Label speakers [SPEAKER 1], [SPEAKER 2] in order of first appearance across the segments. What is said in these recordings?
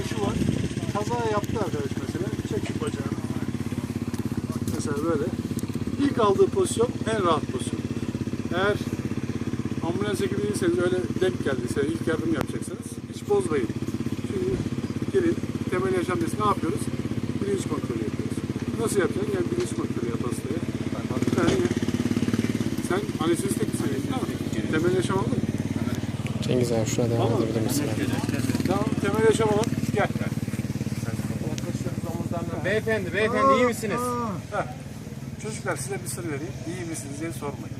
[SPEAKER 1] Mesela şu var. Kaza yaptı arkadaş mesela. Çek şu bacağını. Mesela böyle. İlk aldığı pozisyon en rahat pozisyon. Eğer ambulans ekibi değilseniz öyle denk geldiyse ilk yardım yapacaksınız. Hiç bozmayın. Şimdi gelin temel yaşam ne yapıyoruz? Bilinç kontrolü yapıyoruz. Nasıl yapacaksın? Yani bilinç kontrolü yap hastaya. Yani sen anestezi teknisyeni değil mi? Temel yaşam aldın mı?
[SPEAKER 2] Cengiz abi şuna devam edebilir misin?
[SPEAKER 1] Tamam temel yaşam alalım.
[SPEAKER 2] Beyefendi, beyefendi iyi misiniz?
[SPEAKER 1] Çocuklar size bir sır vereyim. İyi misiniz diye sormayın.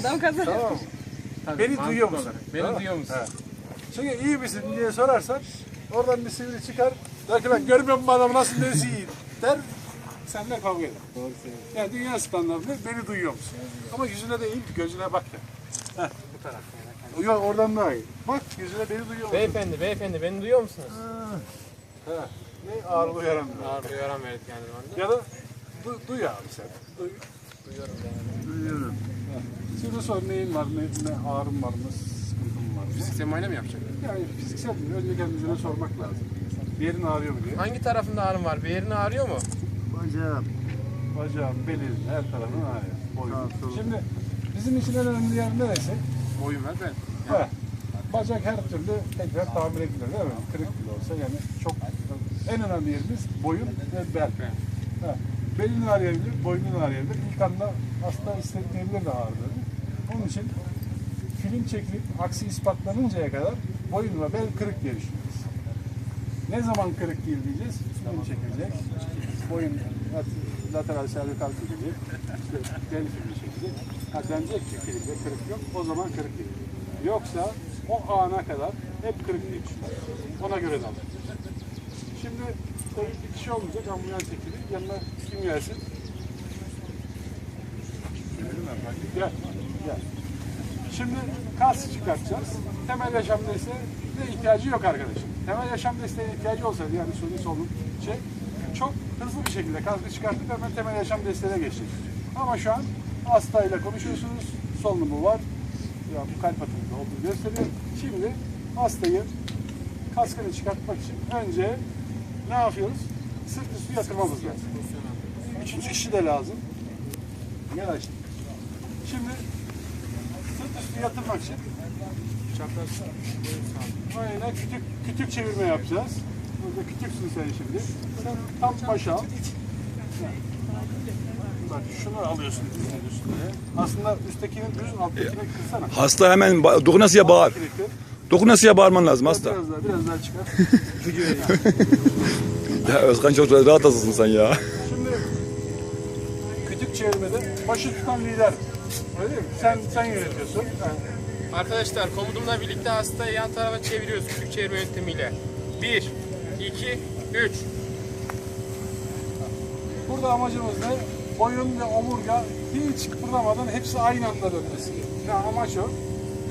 [SPEAKER 3] Adam kazandı.
[SPEAKER 1] Tamam mı? Beni duyuyor musun?
[SPEAKER 2] Beni
[SPEAKER 1] Tamam.
[SPEAKER 2] duyuyor musun?
[SPEAKER 1] Çünkü iyi misin diye sorarsan oradan bir sivri çıkar. Der ki ben görmüyor musun bu adamı nasıl nesi iyi der. Seninle kavga eder.
[SPEAKER 2] Doğru söylüyorsun.
[SPEAKER 1] Yani dünya standartında beni duyuyor musun? Ama yüzüne değil gözüne bak ya. Heh.
[SPEAKER 2] Bu taraf.
[SPEAKER 1] Yok oradan daha iyi. Bak yüzüne beni duyuyor musun?
[SPEAKER 2] Beyefendi, beyefendi beni duyuyor musunuz?
[SPEAKER 1] He. Ne ağırlığı yaramıyor.
[SPEAKER 2] Ağır yaran verdik yani bana.
[SPEAKER 1] Ya da du, duy abi sen. Duy.
[SPEAKER 2] Duyuyorum yani.
[SPEAKER 1] Duyuyorum. Şimdi sor neyin var, ne, ne ağrım var mı, sıkıntım var mı?
[SPEAKER 2] Fiziksel muayene mi yapacak?
[SPEAKER 1] Yani fiziksel değil, önce kendimize sormak lazım. Bir yerin ağrıyor mu diye.
[SPEAKER 2] Hangi tarafında ağrım var? Bir yerin ağrıyor mu?
[SPEAKER 4] Bacağım.
[SPEAKER 1] Bacağım, belin, her tarafın ağrıyor. Boyun. Şimdi bizim için en önemli yer neresi?
[SPEAKER 2] Boyun ver ben.
[SPEAKER 1] He. Bacak her türlü tekrar tamir edilir değil mi? Kırık bile olsa yani çok en önemli yerimiz boyun ve bel. He. Belin ağrıyabilir, boynun ağrıyabilir. İlk anda hasta hissetmeyebilir de ağrıları. Onun için film çekilip aksi ispatlanıncaya kadar boyun ve bel kırık diye düşünüyoruz. Ne zaman kırık değil diyeceğiz? Film çekilecek. Boyun lat- lateral servikal çekilecek. İşte bel filmi çekilecek. Ha denecek ki filmde kırık yok. O zaman kırık değil. Yoksa o ana kadar hep kırık düşünüyoruz. Ona göre davranacağız. Şimdi tabii bir kişi olmayacak ambulans ekibi. Yanına kim gelsin? Gel. Gel. Şimdi kas çıkartacağız. Temel yaşam desteğine ihtiyacı yok arkadaşım. Temel yaşam desteğine ihtiyacı olsaydı yani suni solunum şey çok hızlı bir şekilde kaskı çıkartıp hemen temel yaşam desteğine geçecek. Ama şu an hastayla konuşuyorsunuz. Solunumu var. Ya bu kalp atımında olduğunu gösteriyor. Şimdi hastayı kaskını çıkartmak için önce ne yapıyoruz? Sırt üstü yatırmamız lazım. Üçüncü kişi de lazım. Gel aşkım. Şimdi sırt üstü yatırmak için. Aynen kütük, kütük çevirme yapacağız. Burada kütüksün sen şimdi. Sen tam başa al. Bak şunu alıyorsun dizinin üstüne. Aslında üsttekini düz, alttakini kırsana.
[SPEAKER 5] Hasta hemen ba- dokunasıya bağır.
[SPEAKER 1] Alttakini kır.
[SPEAKER 5] Dokunasıya bağırman lazım hasta.
[SPEAKER 1] Biraz daha, biraz daha çıkar.
[SPEAKER 5] Ya Özkan çok rahat hastasın sen ya.
[SPEAKER 1] Şimdi kütük çevirmede başı tutan lider. Öyle mi? Sen, sen yönetiyorsun. Yani
[SPEAKER 2] Arkadaşlar komutumla birlikte hastayı yan tarafa çeviriyoruz küçük çevirme yöntemiyle. 1, 2, 3.
[SPEAKER 1] Burada amacımız ne? Boyun ve omurga hiç kıpırdamadan hepsi aynı anda dönmesi. Yani amaç o.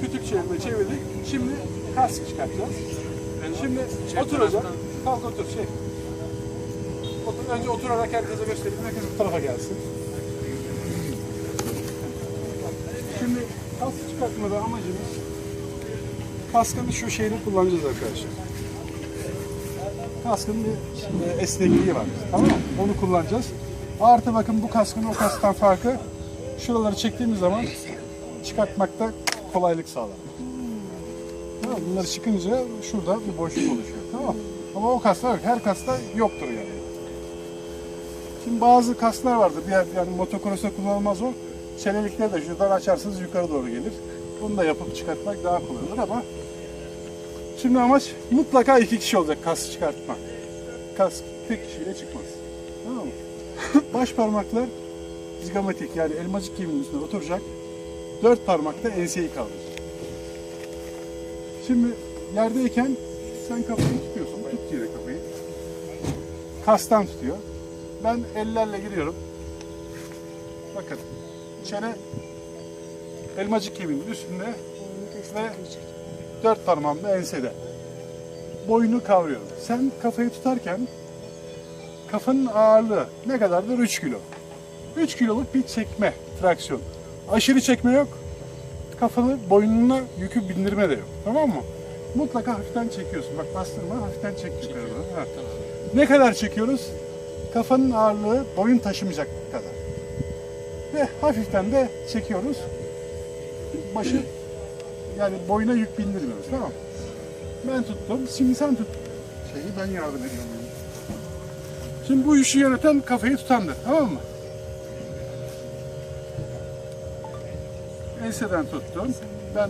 [SPEAKER 1] Kütük çevirme çevirdik. Şimdi kask çıkartacağız. Şimdi oturacak. Kalk otur şey. Otur, önce oturarak herkese göstereyim. Herkes bu tarafa gelsin. Şimdi kask çıkartmada amacımız kaskın şu şeyini kullanacağız arkadaşlar. Kaskın bir e, esnekliği var. Tamam mı? Onu kullanacağız. Artı bakın bu kaskın o kasktan farkı şuraları çektiğimiz zaman çıkartmakta kolaylık sağlar. Tamam, bunları çıkınca şurada bir boşluk oluşuyor. Tamam? Ama o kaslar yok. Her kasta yoktur yani. Şimdi bazı kaslar vardır. Diğer yani motokrosta kullanılmaz o. Çenelikleri de şuradan açarsınız yukarı doğru gelir. Bunu da yapıp çıkartmak daha kolay olur ama Şimdi amaç mutlaka iki kişi olacak kas çıkartma. Kas tek kişiyle çıkmaz. Tamam mı? Baş parmaklar zigamatik yani elmacık kemiğinin üstüne oturacak. Dört parmak da enseyi kaldıracak. Şimdi yerdeyken sen kafayı tutuyorsun. Tut yere kafayı. Kastan tutuyor. Ben ellerle giriyorum. Bakın. Çene elmacık kemiğinin üstünde ve dört parmağım da ensede. Boynu kavruyorum. Sen kafayı tutarken kafanın ağırlığı ne kadardır? 3 kilo. 3 kiloluk bir çekme, traksiyon. Aşırı çekme yok. Kafanı boynuna yükü bindirme de yok. Tamam mı? mutlaka hafiften çekiyorsun. Bak bastırma hafiften çek yukarı doğru. Ha. Ne kadar çekiyoruz? Kafanın ağırlığı boyun taşımayacak kadar. Ve hafiften de çekiyoruz. Başı yani boyuna yük bindirmiyoruz tamam mı? Ben tuttum. Şimdi sen tut. Şeyi ben yardım ediyorum. Şimdi bu işi yöneten kafayı tutandır. Tamam mı? Enseden tuttum. Ben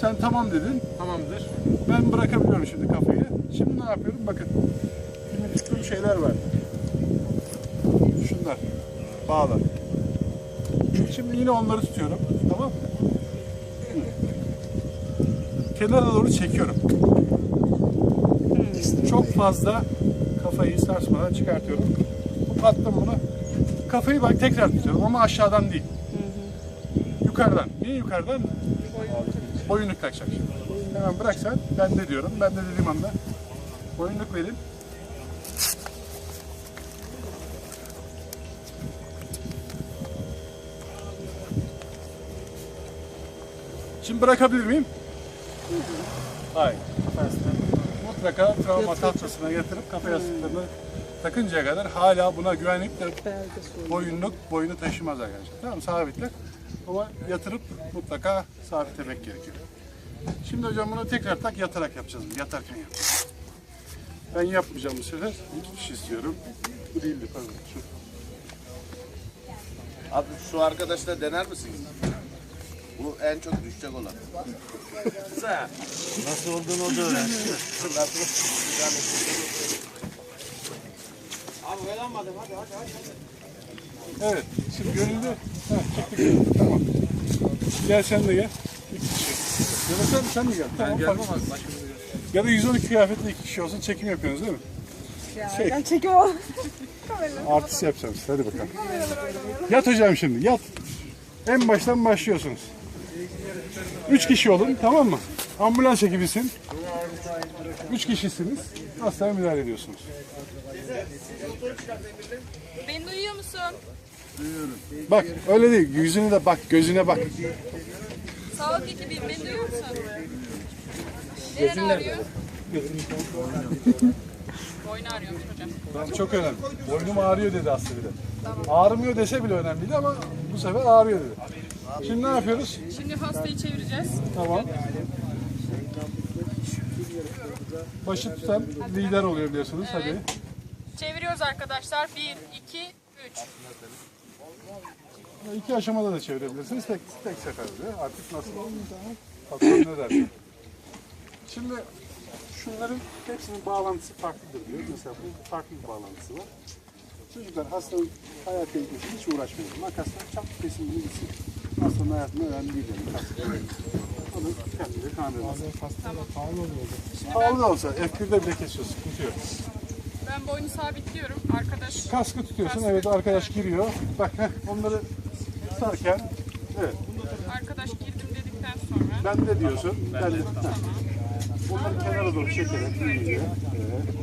[SPEAKER 1] sen tamam dedin.
[SPEAKER 2] Tamamdır.
[SPEAKER 1] Ben bırakabiliyorum şimdi kafayı. Şimdi ne yapıyorum? Bakın. Şimdi tuttuğum şeyler var. Şunlar. Bağlar. Şimdi yine onları tutuyorum. Tamam mı? Kenara doğru çekiyorum. Çok fazla kafayı sarsmadan çıkartıyorum. Attım bunu. Kafayı bak tekrar tutuyorum ama aşağıdan değil. Yukarıdan. Niye yukarıdan? Boyunluk takacak. Hemen bırak sen. Ben de diyorum. Ben de dediğim anda boyunluk verin. Şimdi bırakabilir miyim? Hayır. Mutlaka travma tahtasına yatırıp kafa yastıklarını takıncaya kadar hala buna güvenip de boyunluk boyunu taşımaz arkadaşlar. Tamam sabitler. Ama yatırıp mutlaka sabitlemek gerekiyor. Şimdi hocam bunu tekrar tak yatarak yapacağız. Yatarken yapacağız. Ben yapmayacağım bu sefer. Bir tutuş istiyorum. Bu değildi pardon. Şu.
[SPEAKER 3] Abi şu arkadaşla dener misin? En çok düşecek olan. Nasıl olduğunu o da öğrensin.
[SPEAKER 1] Evet. Şimdi görüldü. Heh, çıktık. Tamam. Gel sen de gel. İki kişi. Ya da sen, sen de gel. Tamam, fark etmez. Ya da 112 kıyafetli iki kişi olsun çekim yapıyorsunuz değil mi? Şey.
[SPEAKER 4] Ben çekiyorum.
[SPEAKER 1] Artist yapacağım size. Hadi bakalım. Yat hocam şimdi. Yat. En baştan başlıyorsunuz. Üç kişi olun tamam mı? Ambulans ekibisin. Üç kişisiniz. Hastaya müdahale ediyorsunuz.
[SPEAKER 4] Beni duyuyor musun?
[SPEAKER 1] Bak öyle değil. Yüzüne de bak. Gözüne bak.
[SPEAKER 4] Sağlık ekibiyim. Beni duyuyor musun? Neren ağrıyor? Boynu ağrıyormuş hocam.
[SPEAKER 1] Tamam, çok önemli. Boynum ağrıyor dedi Aslı bir de. Ağrımıyor dese bile önemliydi ama bu sefer ağrıyor dedi. Şimdi ne yapıyoruz?
[SPEAKER 4] Şimdi hastayı çevireceğiz.
[SPEAKER 1] Tamam. Başı tutan lider oluyor biliyorsunuz. Hadi.
[SPEAKER 4] Çeviriyoruz arkadaşlar. 1, 2, 3.
[SPEAKER 1] İki aşamada da çevirebilirsiniz. Tek, tek seferde. Artık nasıl patron ne derse. Şimdi şunların hepsinin bağlantısı farklıdır diyor. Mesela bu farklı bir bağlantısı var. Çocuklar hastanın hayat tehlikesi hiç uğraşmayın. Makasla çap kesin bunu gitsin. Hastanın hayatında önemli değil yani. Kas. Onu kendine kandır. Pahalı da olsa F1'de bile kesiyor. Sıkıntı yok.
[SPEAKER 4] Ben boynu sabitliyorum. Arkadaş
[SPEAKER 1] Kaskı tutuyorsun. Evet arkadaş giriyor. Bak onları tutarken evet
[SPEAKER 4] arkadaş girdim dedikten sonra
[SPEAKER 1] Ben de diyorsun. Ben de. Heh. Onları kenara doğru çekerek iyice. Evet.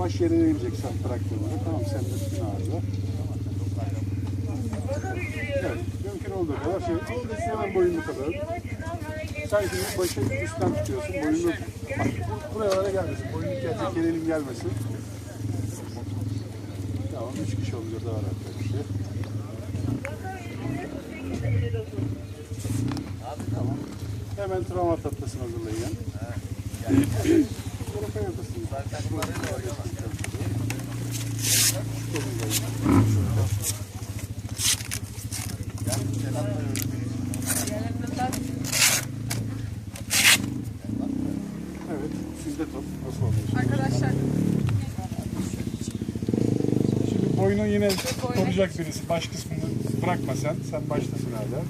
[SPEAKER 1] Baş yerine ineceksen traktörleri. Tamam sen de üstüne ağırla. Evet. Mümkün olduğu kadar şey. Hemen boyunlu kadar. Sen şimdi başı üstten tutuyorsun. Boyunlu. Buralara gelmesin. Boyunlu gelecek gelelim gelmesin. Tamam. Üç kişi olunca daha rahat bir şey. Tamam. Hemen travma tatlısı hazırlayın. Fotoğrafa yapasın. Evet, sizde top. Nasıl oluyor?
[SPEAKER 4] arkadaşlar
[SPEAKER 1] Şimdi boynu yine koruyacak birisi. Baş kısmını bırakma sen. Sen baştasın hala.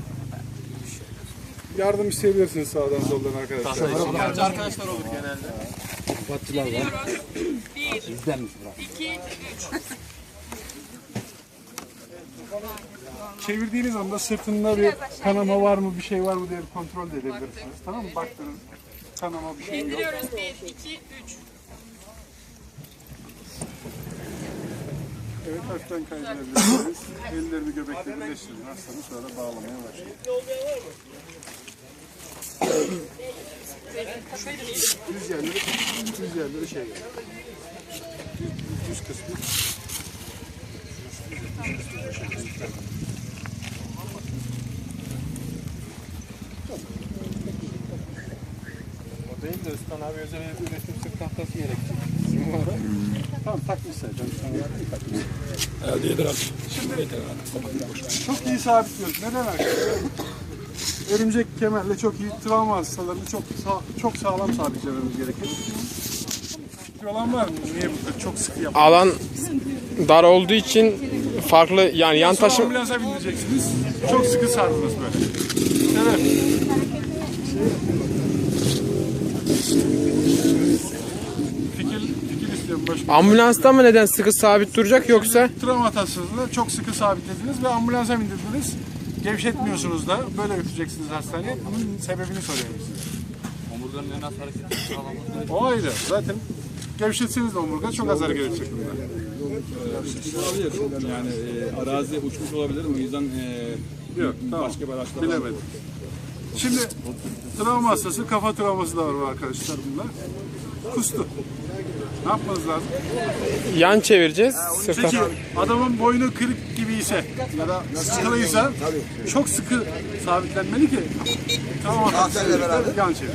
[SPEAKER 1] Yardım isteyebilirsiniz sağdan soldan arkadaşlar.
[SPEAKER 2] Arkadaşlar olur genelde.
[SPEAKER 4] Çeviriyoruz. 1, 2, 3.
[SPEAKER 1] Çevirdiğiniz anda sırtında bir kanama var mı, bir şey var mı diye kontrol de edebilirsiniz. Tamam mı? Baktınız. Kanama bir şey yok.
[SPEAKER 4] İndiriyoruz. 1, 2, 3.
[SPEAKER 1] Evet, hafiften kaydırabilirsiniz. Ellerini göbeklerini birleştirin. Hastanı sonra bağlamaya başlayın. Düz yerleri, düz yerleri şey yani. Düz kısmı.
[SPEAKER 2] O değil de Özkan abi özel üretim sırt tahtası gerekecek.
[SPEAKER 1] Tamam takmış zaten. Sana yardım takmış.
[SPEAKER 5] Herhalde yeter artık. Şimdi.
[SPEAKER 1] Çok iyi sabitliyoruz. Neden arkadaşlar? Örümcek kemerle çok iyi travma hastalarını çok sağ, çok sağlam sabitlememiz gerekir. Olan var mı? Niye bu kadar çok sıkı yapıyoruz?
[SPEAKER 2] Alan dar olduğu için farklı yani yan
[SPEAKER 1] Sonra
[SPEAKER 2] taşım
[SPEAKER 1] ambulansa bindireceksiniz. Çok sıkı sardınız böyle. Evet. Fikir, fikir istiyorum başka.
[SPEAKER 2] ambulansta mı neden sıkı sabit duracak yoksa
[SPEAKER 1] hastasını çok sıkı sabitlediniz ve ambulansa bindirdiniz. Gevşetmiyorsunuz da böyle götüreceksiniz hastaneye. Bunun sebebini soruyorum size. Omurganın en az hareketi O ayrı. Zaten gevşetseniz de omurga çok az hareket edecek bunda.
[SPEAKER 5] Olabilir. Yani e, arazi uçmuş olabilir. O yüzden e,
[SPEAKER 1] Yok tamam.
[SPEAKER 5] başka bir araçlar
[SPEAKER 1] Bilemedim. Şimdi travma hastası, kafa travması da var bu arkadaşlar bunda. Kustu. Ne yapmanız lazım?
[SPEAKER 2] yan çevireceğiz sırta.
[SPEAKER 1] Peki adamın boynu kırık gibi ise ya da sıkılıysa çok sıkı sabitlenmeli ki hastası yan çevir.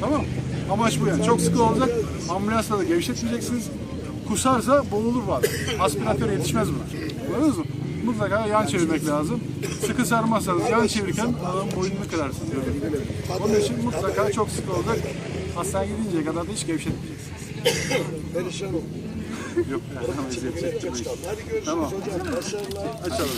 [SPEAKER 1] Tamam mı? Amaç bu yani. Çok sıkı olacak. Ambulansla da gevşetmeyeceksiniz. Kusarsa boğulur var. Aspiratör yetişmez buna. Anladınız mı? Mutlaka yan çevirmek lazım. Sıkı sarmazsanız yan çevirirken adamın boynunu kırarsınız. Böyle. Onun için mutlaka çok sıkı olacak. Hastaneye gidinceye kadar da hiç gevşetmeyeceksiniz. Yok, yani, eziyet çekmeyin. Tamam. Açalım.